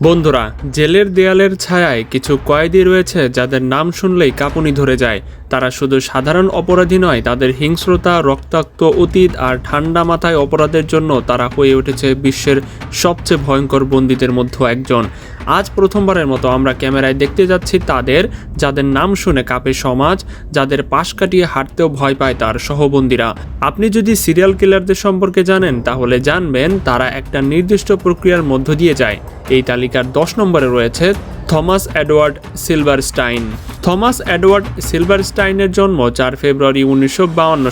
বন্ধুরা, জেলের দেয়ালের ছায়ায় কিছু কয়েদি রয়েছে যাদের নাম শুনলেই কাঁপুনি ধরে যায়। তারা শুধু সাধারণ অপরাধী নয়, তাদের হিংস্রতা, রক্তাক্ত অতীত আর ঠান্ডা মাথায় অপরাধের জন্য তারা হয়ে উঠেছে বিশ্বের সবচেয়ে ভয়ঙ্কর বন্দীদের মধ্যে একজন। আজ প্রথমবারের মতো আমরা ক্যামেরায় দেখতে যাচ্ছি তাদের, যাদের নাম শুনে কাঁপে সমাজ, যাদের পাশ কাটিয়ে হাঁটতেও ভয় পায় তার সহবন্দীরা আপনি যদি সিরিয়াল কিলারদের সম্পর্কে জানেন, তাহলে জানবেন তারা একটা নির্দিষ্ট প্রক্রিয়ার মধ্য দিয়ে যায়। এই তালিকার দশ নম্বরে রয়েছে Thomas Edward Silverstein. Thomas Edward সিলভারস্টাইনের জন্ম চার ফেব্রুয়ারি উনিশশো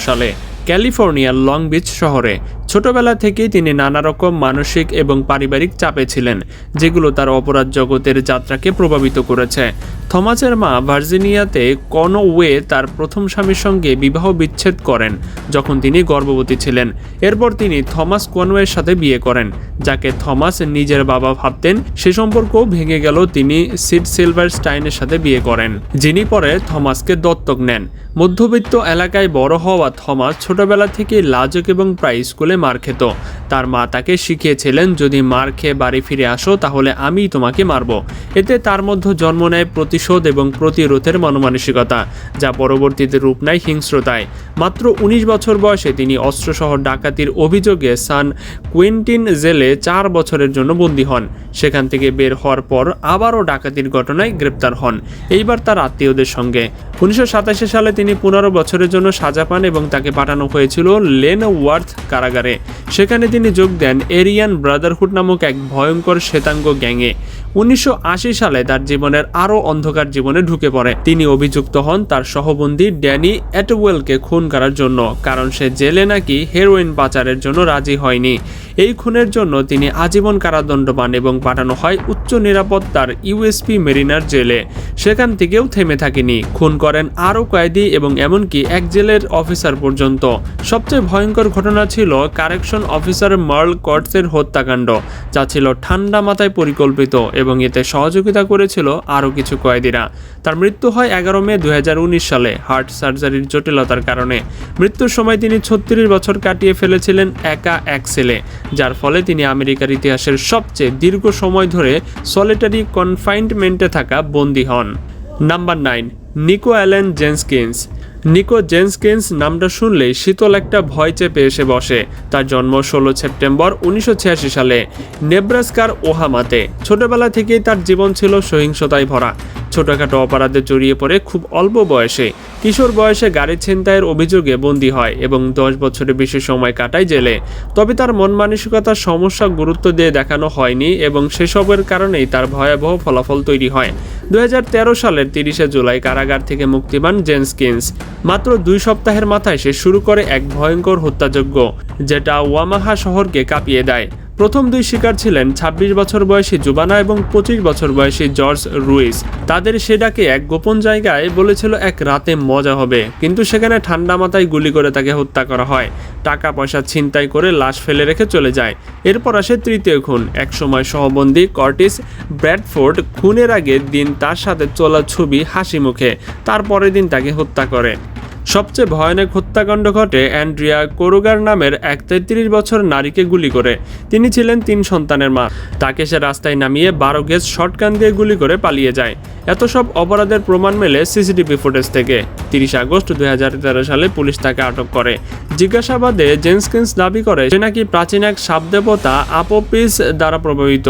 সালে ক্যালিফোর্নিয়ার লং বিচ শহরে। ছোটবেলা থেকেই তিনি নানা রকম মানসিক এবং পারিবারিক চাপে ছিলেন, যেগুলো তার অপরাধ জগতের যাত্রাকে প্রভাবিত করেছে। থমাসের মা ভার্জিনিয়াতে কনওয়ে তার প্রথম স্বামীর সঙ্গে বিবাহ বিচ্ছেদ করেন, যখন তিনি গর্ভবতী ছিলেন। এরপর তিনি থমাস কনওয়ের সাথে বিয়ে করেন, যাকে থমাস নিজের বাবা ভাবতেন সে সম্পর্কও ভেঙে গেল তিনি সিড সিলভার স্টাইনের সাথে বিয়ে করেন, যিনি পরে থমাসকে দত্তক নেন। মধ্যবিত্ত এলাকায় বড় হওয়া থমাস ছোটবেলা থেকেই লাজক এবং প্রায় স্কুলে মার খেত। তার মা তাকে শিখিয়েছিলেন, যদি মার খেয়ে বাড়ি ফিরে আসো, তাহলে আমিই তোমাকে মারব। এতে তার মধ্যে জন্ম নেয় প্রতিশোধ এবং প্রতিরোধের মনমানসিকতা, যা পরবর্তীতে রূপ নেয় হিংস্রতায়। মাত্র উনিশ বছর বয়সে তিনি অস্ত্রসহ ডাকাতির অভিযোগে সান কুইন্টিন জেলে চার বছরের জন্য বন্দী হন। সেখান থেকে বের হওয়ার পর আবারও ডাকাতির ঘটনায় গ্রেপ্তার হন। এইবার তার আত্মীয়দের সঙ্গে। উনিশশো সাতাশি সালে তিনি পনেরো বছরের জন্য সাজা পান এবং তাকে পাঠানো হয়েছিল লেন ওয়ার্থ কারাগারে। সেখানে তিনি যোগ দেন এরিয়ান ব্রাদারহুড নামক এক ভয়ঙ্কর শ্বেতাঙ্গ গ্যাংয়ে। উনিশশো আশি সালে তার জীবনের আরও অন্ধকার জীবনে ঢুকে পড়ে। তিনি অভিযুক্ত হন তার সহবন্দী ড্যানি অ্যাটওয়েলকে খুন করার জন্য, কারণ সে জেলে নাকি হেরোইন পাচারের জন্য রাজি হয়নি। এই খুনের জন্য তিনি আজীবন কারাদণ্ড পান এবং পাঠানো হয় উচ্চ নিরাপত্তার ইউএসপি মেরিনার জেলে। সেখান থেকেও থেমে থাকেনি। খুন করেন আরও কয়েদি এবং এমনকি এক জেলের অফিসার পর্যন্ত। সবচেয়ে ভয়ঙ্কর ঘটনা ছিল কারেকশন অফিসার মার্ল কটসের হত্যাকাণ্ড, যা ছিল ঠান্ডা মাথায় পরিকল্পিত এবং এতে সহযোগিতা করেছিল আরও কিছু কয়েদিরা। তার মৃত্যু হয় এগারো মে দু হাজার উনিশ সালে হার্ট সার্জারির জটিলতার কারণে। মৃত্যুর সময় তিনি ছত্রিশ বছর কাটিয়ে ফেলেছিলেন একা এক ছেলে যার ফলে তিনি আমেরিকার ইতিহাসের সবচেয়ে দীর্ঘ সময় ধরে সলিটারি কনফাইনমেন্টে থাকা বন্দী হন। Number nine, Nico Allen Jenkins. Nico Jenkins নামটা শুনলেই শীতল একটা ভয় চেপে এসে বসে। তার জন্ম ষোলো সেপ্টেম্বর উনিশশো ছিয়াশি সালে নেব্রাস্কার ওহামাতে। ছোটবেলা থেকেই তার জীবন ছিল সহিংসতায় ভরা। ছোটখাটো অপরাধে জড়িয়ে পড়ে খুব অল্প বয়সে। কিশোর বয়সে গাড়ি ছিনতাইয়ের অভিযোগে বন্দী হয় এবং দশ বছরের বেশি সময় কাটায় জেলে। তবে তার মন মানসিকতার সমস্যা গুরুত্ব দিয়ে দেখানো হয়নি এবং সেসবের কারণেই তার ভয়াবহ ফলাফল তৈরি হয়। দুই হাজার তেরো সালের তিরিশে জুলাই কারাগার থেকে মুক্তি পান জেন্সকিন্স মাত্র দুই সপ্তাহের মাথায় সে শুরু করে এক ভয়ঙ্কর হত্যাযজ্ঞ, যেটা ওয়ামাহা শহরকে কাঁপিয়ে দেয়। প্রথম দুই শিকার ছিলেন ২৬ বছর বয়সী জুবানা এবং পঁচিশ বছর বয়সী জর্জ রুইস। তাদের সেটাকে এক গোপন জায়গায় বলেছিল, এক রাতে মজা হবে। কিন্তু সেখানে ঠান্ডা মাথায় গুলি করে তাকে হত্যা করা হয়। টাকা পয়সা ছিনতাই করে লাশ ফেলে রেখে চলে যায়। এরপর আসে তৃতীয় খুন। একসময় সহবন্দী কর্টিস ব্র্যাডফোর্ড খুনের আগে দিন তার সাথে চলা ছবি হাসি মুখে তারপরের দিন তাকে হত্যা করে। সবচেয়ে ভয়ানক হত্যাকাণ্ড ঘটে অ্যান্ড্রিয়া কোরোগার নামের এক তেত্রিশ বছর নারীকে গুলি করে। তিনি ছিলেন তিন সন্তানের মা। তাকে সে রাস্তায় নামিয়ে বারো গেজ শটগান দিয়ে গুলি করে পালিয়ে যায়। এত সব অপরাধের প্রমাণ মেলে সিসিটিভি ফুটেজ থেকে। তিরিশ আগস্ট দুই সালে পুলিশ তাকে আটক করে। জিজ্ঞাসাবাদে জেন্সকিন্স দাবি করে, সে নাকি প্রাচীন এক সাবদেবতা আপোপিস দ্বারা প্রভাবিত।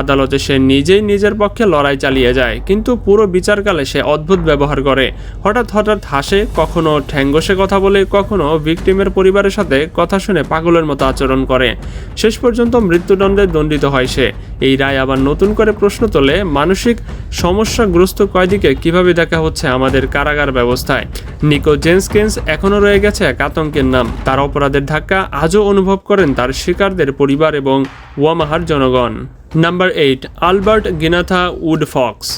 আদালতে সে নিজেই নিজের পক্ষে লড়াই চালিয়ে যায়, কিন্তু পুরো বিচারকালে সে অদ্ভুত ব্যবহার করে। হঠাৎ হঠাৎ হাসে, কখনো ঠ্যাঙ্গসে কথা বলে কখনো ভিকটিমের পরিবারের সাথে কথা শুনে পাগলের মতো আচরণ করে। শেষ পর্যন্ত মৃত্যুদণ্ডে দণ্ডিত হয় সে। এই রায় আবার নতুন করে প্রশ্ন তোলে মানসিক সমস্যাগ্রস্ত কয়েদিকে কীভাবে দেখা হচ্ছে আমাদের কারাগার ব্যবস্থায়? নিকো জেন্সকিন্স এখনও রয়ে গেছে এক আতঙ্কের নাম। তার অপরাধের ধাক্কা আজও অনুভব করেন তার শিকারদের পরিবার এবং ওয়ামাহার জনগণ। নাম্বার এইট, আলবার্ট গিনাথা উড ফক্স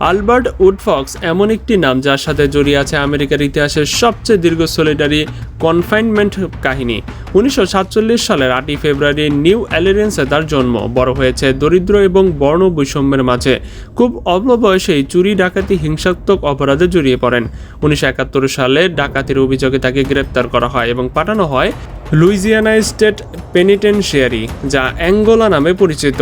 আলবার্ট উডফক্স এমন একটি নাম যার সাথে জড়িয়ে আছে আমেরিকার ইতিহাসের সবচেয়ে দীর্ঘ সলিটারি কনফাইনমেন্ট কাহিনী। উনিশশো সাতচল্লিশ সালের আটই ফেব্রুয়ারি নিউ অ্যালিরেন্সে তার জন্ম। বড় হয়েছে দরিদ্র এবং বর্ণ বৈষম্যের মাঝে। খুব অল্প বয়সেই চুরি, ডাকাতি, হিংসাত্মক অপরাধে জড়িয়ে পড়েন। উনিশশো একাত্তর সালে ডাকাতির অভিযোগে তাকে গ্রেপ্তার করা হয় এবং পাঠানো হয় লুইজিয়ানা স্টেট পেনিটেনশিয়ারি, যা অ্যাঙ্গোলা নামে পরিচিত।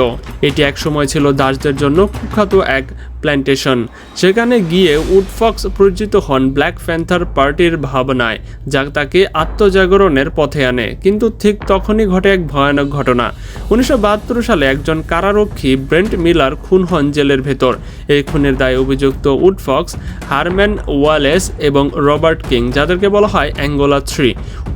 এটি একসময় ছিল দাসদের জন্য কুখ্যাত এক প্ল্যান্টেশন সেখানে গিয়ে উডফক্স পরিচিত হন ব্ল্যাক প্যান্থার পার্টির ভাবনায়, যা তাকে আত্মজাগরণের পথে আনে। কিন্তু ঠিক তখনই ঘটে এক ভয়ানক ঘটনা। উনিশশো বাহাত্তর সালে একজন কারারক্ষী ব্রেন্ট মিলার খুন হন জেলের ভেতর। এই খুনের দায়ে অভিযুক্ত উডফক্স, হারম্যান ওয়ালেস এবং রবার্ট কিং, যাদেরকে বলা হয় অ্যাঙ্গোলা থ্রি।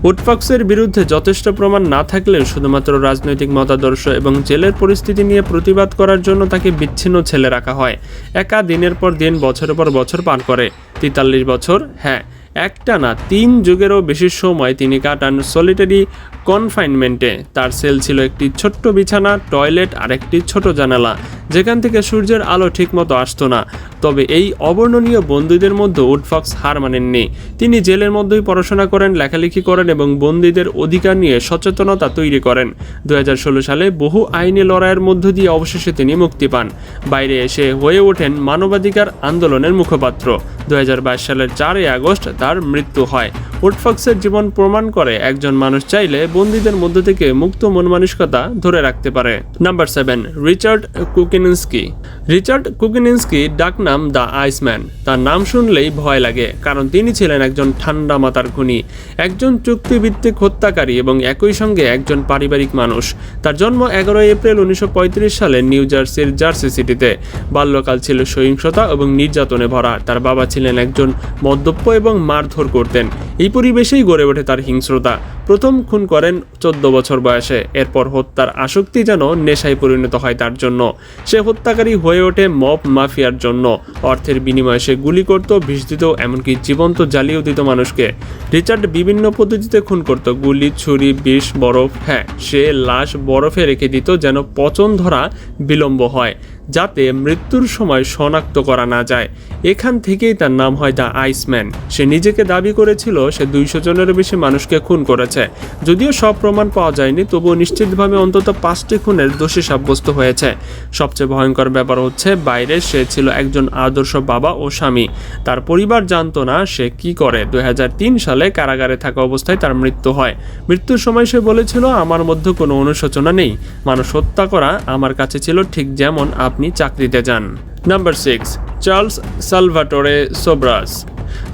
উডফক্সের বিরুদ্ধে যথেষ্ট প্রমাণ না থাকলেও শুধুমাত্র রাজনৈতিক মতাদর্শ এবং জেলের পরিস্থিতি নিয়ে প্রতিবাদ করার জন্য তাকে বিচ্ছিন্ন ছেলে রাখা হয়। একা দিনের পর দিন, বছরের পর বছর পার করে। তেতাল্লিশ বছর হ্যাঁ একটা না, তিন যুগেরও বেশি সময় তিনি কাটান সলিটারি কনফাইনমেন্টে তার সেল ছিল একটি ছোট্ট বিছানা টয়লেট আর একটি ছোট জানালা। যেখান থেকে সূর্যের আলো ঠিকমতো আসতো না। তবে এই অবর্ণনীয় বন্দীদের মধ্যে উডফক্স হার মানেননি। তিনি জেলের মধ্যেই পড়াশোনা করেন, লেখালেখি করেন এবং বন্দীদের অধিকার নিয়ে সচেতনতা তৈরি করেন। দু হাজার ষোলো সালে বহু আইনি লড়াইয়ের মধ্য দিয়ে অবশেষে তিনি মুক্তি পান। বাইরে এসে হয়ে ওঠেন মানবাধিকার আন্দোলনের মুখপাত্র। দুই হাজার বাইশ সালের চারই আগস্ট তার মৃত্যু হয়। উডফক্সের জীবন প্রমাণ করে একজন মানুষ চাইলে বন্দীদের মধ্য থেকে মুক্ত মন মানসিকতা ধরে রাখতে পারে। Number seven, Richard Kuklinski. Richard Kuklinski ডাকনাম দ্য আইসম্যান। তার নাম শুনলেই ভয় লাগে, কারণ তিনি ছিলেন একজন ঠান্ডা মাতার খুনি, একজন চুক্তিভিত্তিক হত্যাকারী এবং একই সঙ্গে একজন পারিবারিক মানুষ। তার জন্ম এগারোই এপ্রিল উনিশশো পঁয়ত্রিশ সালে নিউ জার্সির জার্সি সিটিতে। বাল্যকাল ছিল সহিংসতা এবং নির্যাতনে ভরা। তার বাবা ছিলেন একজন মদ্যপ্য এবং মারধর করতেন। এই পরিবেশেই গড়ে ওঠে তার হিংস্রতা। প্রথম খুন করেন চোদ্দ বছর বয়সে। এরপর হত্যার আসক্তি যেন নেশায় পরিণত হয় তার জন্য। সে হত্যাকারী হয়ে ওঠে মব মাফিয়ার জন্য। অর্থের বিনিময়ে সে গুলি করত, বিষ দিত, এমনকি জীবন্ত জ্বালিয়েও দিত মানুষকে। রিচার্ড বিভিন্ন পদ্ধতিতে খুন করত। গুলি, ছুরি, বিষ, বরফ হ্যাঁ সে লাশ বরফে রেখে দিত যেন পচন ধরা বিলম্ব হয়। যাতে মৃত্যুর সময় শনাক্ত করা না যায়। এখান থেকেই তার নাম হয় দ্য আইসম্যান। সে নিজেকে দাবি করেছিল, সে দুইশো জনেরও বেশি মানুষকে খুন করেছে। যদিও সব প্রমাণ পাওয়া যায়নি, তবুও নিশ্চিতভাবে অন্তত পাঁচটি খুনের দোষী সাব্যস্ত হয়েছে। সবচেয়ে ভয়ঙ্কর ব্যাপার হচ্ছে, বাইরে সে ছিল একজন আদর্শ বাবা ও স্বামী। তার পরিবার জানতো না সে কি করে। দু হাজার তিন সালে কারাগারে থাকা অবস্থায় তার মৃত্যু হয়। মৃত্যুর সময় সে বলেছিল, আমার মধ্যে কোনো অনুশোচনা নেই। মানুষ হত্যা করা আমার কাছে ছিল ঠিক যেমন আপনি চাকরিতে যান। Number six Charles Salvatore Sobhraj.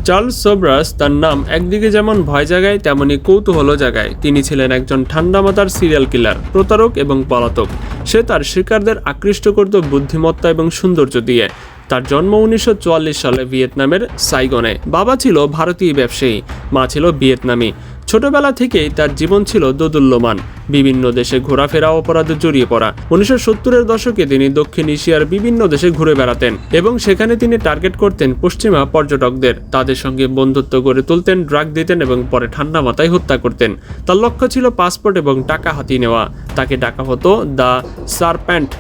Charles Sobhraj তার নাম একদিকে যেমন ভয় জাগায়, তেমনি কৌতূহল জাগায়। তিনি ছিলেন একজন ঠান্ডা মাতার সিরিয়াল কিলার প্রতারক এবং পলাতক। সে তার শিকারদের আকৃষ্ট করত বুদ্ধিমত্তা এবং সৌন্দর্য দিয়ে। তার জন্ম উনিশশো চুয়াল্লিশ সালে ভিয়েতনামের সাইগনে। বাবা ছিল ভারতীয় ব্যবসায়ী, মা ছিল ভিয়েতনামি। ছোটবেলা থেকেই তার জীবন ছিল দোদুল্যমান। বিভিন্ন দেশে ঘোরাফেরা অপরাধে জড়িয়ে পড়া। উনিশশো সত্তরের দশকে তিনি দক্ষিণ এশিয়ার বিভিন্ন দেশে ঘুরে বেড়াতেন এবং সেখানে তিনি টার্গেট করতেন পশ্চিমা পর্যটকদের। তাদের সঙ্গে বন্ধুত্ব গড়ে তুলতেন, ড্রাগ দিতেন এবং পরে ঠান্ডা মাথায় হত্যা করতেন। তার লক্ষ্য ছিল পাসপোর্ট এবং টাকা হাতিয়ে নেওয়া। তাকে ডাকা হতো দ্য সারপ্যান্ট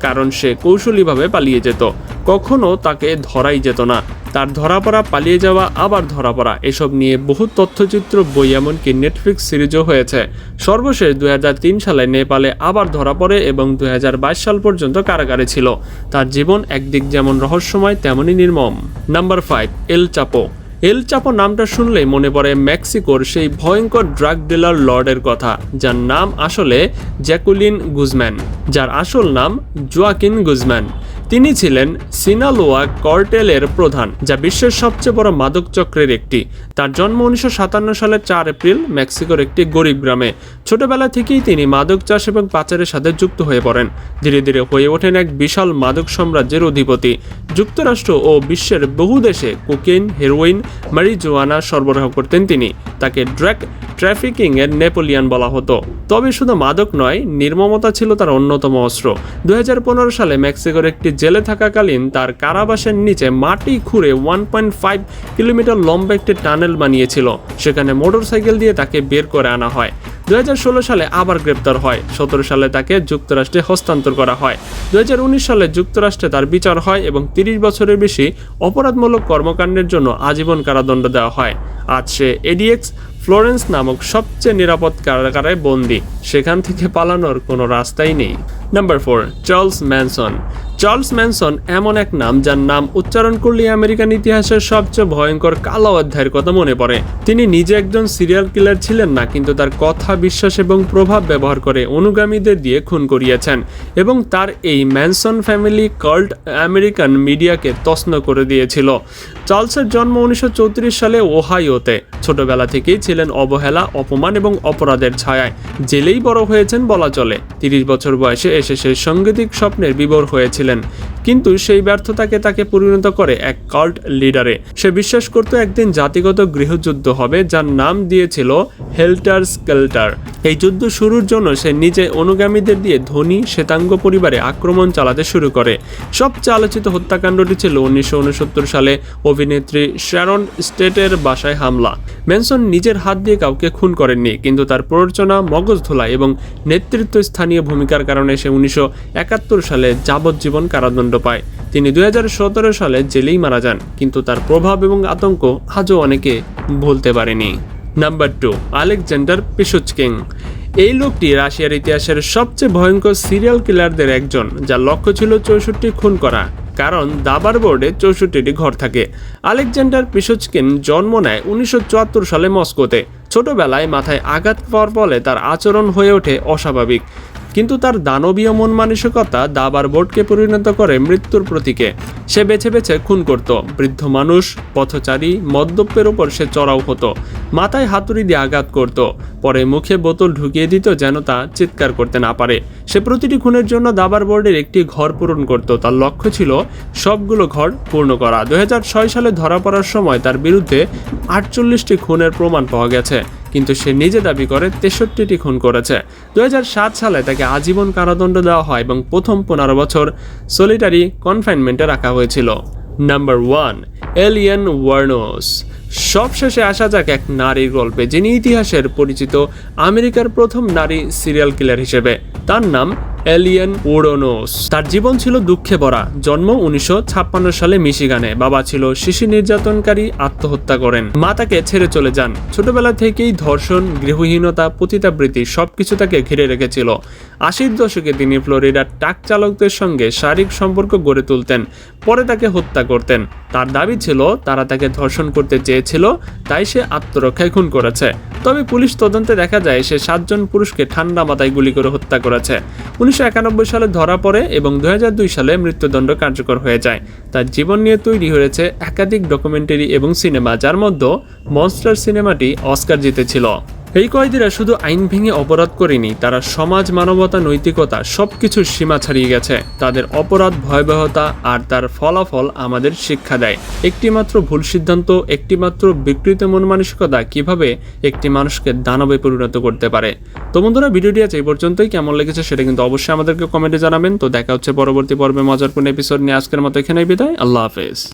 কারণ সে কৌশলীভাবে পালিয়ে যেত। কখনো তাকে ধরাই যেত না। তার ধরা পড়া পালিয়ে যাওয়া, আবার ধরা পড়া এসব নিয়ে বহু তথ্যচিত্র, বই এমনকি নেটফ্লিক্স সিরিজও হয়েছে। সর্বশেষ দু হাজার তিন সালে নেপালে আবার ধরা পড়ে এবং দু হাজার বাইশ সাল পর্যন্ত কারাগারে ছিল। তার জীবন একদিক যেমন রহস্যময়, তেমনই নির্মম। নাম্বার ফাইভ এল চাপো এল চাপো নামটা শুনলেই মনে পড়ে মেক্সিকোর সেই ভয়ঙ্কর ড্রাগ ডিলার লর্ডের কথা, যার নাম আসলে জ্যাকুলিন গুজম্যান, যার আসল নাম জোয়াকিন গুজম্যান। তিনি ছিলেন সিনালোয়া কর্টেলের প্রধান, যা বিশ্বের সবচেয়ে বড় মাদক চক্রের একটি। তার জন্ম উনিশশো সাতান্ন সালের চার এপ্রিল মেক্সিকোর একটি গরিব গ্রামে। ছোটবেলা থেকেই তিনি মাদক চাষ এবং পাচারের সাথে যুক্ত হয়ে পড়েন। ধীরে ধীরে হয়ে ওঠেন এক বিশাল মাদক সাম্রাজ্যের অধিপতি। যুক্তরাষ্ট্র ও বিশ্বের বহু দেশে কোকেন হেরোইন, মারিজোয়ানা সরবরাহ করতেন তিনি। তাকে ট্রাফিকিং এর নেপোলিয়ান বলা হতো। তবে শুধু মাদক নয়, নির্মমতা ছিল তার অন্যতম অস্ত্র। দু হাজার পনেরো সালে মেক্সিকোর একটি জেলে থাকাকালীন তার কারাবাসের নিচে মাটি খুঁড়ে ওয়ান পয়েন্ট ফাইভ কিলোমিটার লম্বা একটি টানেল বানিয়েছিল। সেখানে মোটরসাইকেল দিয়ে তাকে বের করে আনা হয়। দুহাজার ষোলো সালে আবার গ্রেপ্তার হয়। সতেরো সালে তাকে যুক্তরাষ্ট্রে হস্তান্তর করা হয়। দুহাজার উনিশ সালে যুক্তরাষ্ট্রে তার বিচার হয় এবং তিরিশ বছরের বেশি অপরাধমূলক কর্মকাণ্ডের জন্য আজীবন কারাদণ্ড দেওয়া হয়। আজ সে এডিএক্স ফ্লোরেন্স নামক সবচেয়ে নিরাপদ কারাগারে বন্দি। সেখান থেকে পালানোর কোনো রাস্তাই নেই। Number four Charles Manson. Charles Manson এমন এক নাম যার নাম উচ্চারণ করলে আমেরিকান ইতিহাসের সবচেয়ে ভয়ঙ্কর কালো অধ্যায়ের কথা মনে পড়ে। তিনি নিজে একজন সিরিয়াল কিলার ছিলেন না, কিন্তু তার কথা, বিশ্বাস এবং প্রভাব ব্যবহার করে অনুগামীদের দিয়ে খুন করিয়েছেন এবং তার এই ম্যানসন ফ্যামিলি কাল্ট আমেরিকান মিডিয়াকে তছন করে দিয়েছিল। চার্লসের জন্ম উনিশশো চৌত্রিশ সালে ওহাইওতে। ছোটবেলা থেকেই ছিলেন অবহেলা, অপমান এবং অপরাধের ছায়ায়। জেলেই বড় হয়েছেন বলা চলে। তিরিশ বছর বয়সে এসে সে সাংগীতিক স্বপ্নের বিবর হয়েছিলেন কিন্তু সেই ব্যর্থতাকে তাকে পরিণত করে এক কাল্ট লিডারে সে বিশ্বাস করত একদিন জাতিগত গৃহযুদ্ধ হবে, যার নাম দিয়েছিল হেল্টার স্কেল্টার এই যুদ্ধ শুরুর জন্য সে নিজে অনুগামীদের দিয়ে ধনী, শ্বেতাঙ্গ পরিবারে আক্রমণ চালাতে শুরু করে। সবচেয়ে আলোচিত হত্যাকাণ্ডটি ছিল উনিশশো সালে অভিনেত্রী শ্যারন স্টেটের বাসায় হামলা। ম্যানসন নিজের হাত দিয়ে কাউকে খুন করেননি, কিন্তু তার প্ররোচনা, মগজ ধোলা এবং নেতৃত্ব স্থানীয় ভূমিকার কারণে সে উনিশশো একাত্তর সালে যাবজ্জীবন কারাদণ্ড পায়। তিনি দুই সালে জেলেই মারা যান, কিন্তু তার প্রভাব এবং আতঙ্ক আজও অনেকে ভুলতে পারেনি। নাম্বার টু, আলেকজান্ডার পিসুচকিং এই লোকটি রাশিয়ার ইতিহাসের সবচেয়ে ভয়ঙ্কর সিরিয়াল কিলারদের একজন, যার লক্ষ্য ছিল চৌষট্টি খুন করা, কারণ দাবার বোর্ডে চৌষট্টিটি ঘর থাকে। আলেকজান্ডার পিসুচকিন জন্ম নেয় উনিশশো চুয়াত্তর সালে মস্কোতে। ছোটবেলায় মাথায় আঘাত পাওয়ার ফলে তার আচরণ হয়ে ওঠে অস্বাভাবিক। কিন্তু তার দানবীয় মন মানসিকতা দাবার বোর্ডকে পরিণত করে মৃত্যুর প্রতীকে। সে বেছে বেছে খুন করত। বৃদ্ধ মানুষ, পথচারী, মদ্যপের ওপর সে চড়াও হতো। মাথায় হাতুড়ি দিয়ে আঘাত করত। পরে মুখে বোতল ঢুকিয়ে দিত যেন তা চিৎকার করতে না পারে। সে প্রতিটি খুনের জন্য দাবার বোর্ডের একটি ঘর পূরণ করত। তার লক্ষ্য ছিল সবগুলো ঘর পূর্ণ করা। দুই হাজার ছয় সালে ধরা পড়ার সময় তার বিরুদ্ধে আটচল্লিশটি খুনের প্রমাণ পাওয়া গেছে। কিন্তু সে নিজে দাবি করে তেষট্টিটি খুন করেছে। দুই হাজার সাত সালে তাকে আজীবন কারাদণ্ড দেওয়া হয় এবং প্রথম পনেরো বছর সলিটারি কনফাইনমেন্টে রাখা হয়েছিল। নাম্বার ওয়ান এলিয়ান ওয়ার্নোস সবশেষে আসা যাক এক নারীর গল্পে যিনি ইতিহাসের পরিচিত আমেরিকার প্রথম নারী সিরিয়াল কিলার হিসেবে। তার নাম এলিয়ান ওরোনোস তার জীবন ছিল দুঃখে ভরা। জন্ম উনিশশো ছাপ্পান্ন সালে মিশিগানে। বাবা ছিল শিশু নির্যাতনকারী, আত্মহত্যা করেন। মা তাকে ছেড়ে চলে যান। ছোটবেলা থেকেই ধর্ষণ, গৃহহীনতা, পতিতাবৃত্তি সবকিছু তাকে ঘিরে রেখেছিল। আশির দশকে তিনি ফ্লোরিডার ট্রাক চালকদের সঙ্গে শারীরিক সম্পর্ক গড়ে তুলতেন, পরে তাকে হত্যা করতেন। তার দাবি ছিল, তারা তাকে ধর্ষণ করতে চেয়েছিল, তাই সে আত্মরক্ষায় খুন করেছে। তবে পুলিশ তদন্তে দেখা যায়, সে সাতজন পুরুষকে ঠান্ডা মাথায় গুলি করে হত্যা করেছে। উনিশশো একানব্বই সালে ধরা পড়ে এবং দুই হাজার দুই সালে মৃত্যুদণ্ড কার্যকর হয়ে যায়। তার জীবন নিয়ে তৈরি হয়েছে একাধিক ডকুমেন্টারি এবং সিনেমা, যার মধ্যে মনস্টার সিনেমাটি অস্কার জিতেছিল। এই কয়েদিরা শুধু আইন ভেঙে অপরাধ করেনি, তারা সমাজ, মানবতা, নৈতিকতা সবকিছুর সীমা ছাড়িয়ে গেছে। তাদের অপরাধ, ভয়াবহতা আর তার ফলাফল আমাদের শিক্ষা দেয়। একটিমাত্র ভুল সিদ্ধান্ত, একটিমাত্র বিকৃত মন মানসিকতা কীভাবে একটি মানুষকে দানবে পরিণত করতে পারে? তো বন্ধুরা, ভিডিওটি আজ এই পর্যন্তই। কেমন লেগেছে সেটা কিন্তু অবশ্যই আমাদেরকে কমেন্টে জানাবেন। তো দেখা হচ্ছে পরবর্তী পর্বে মজার কোন এপিসোড নিয়ে। আজকের মতো এখানেই বিদায়। আল্লাহ হাফেজ।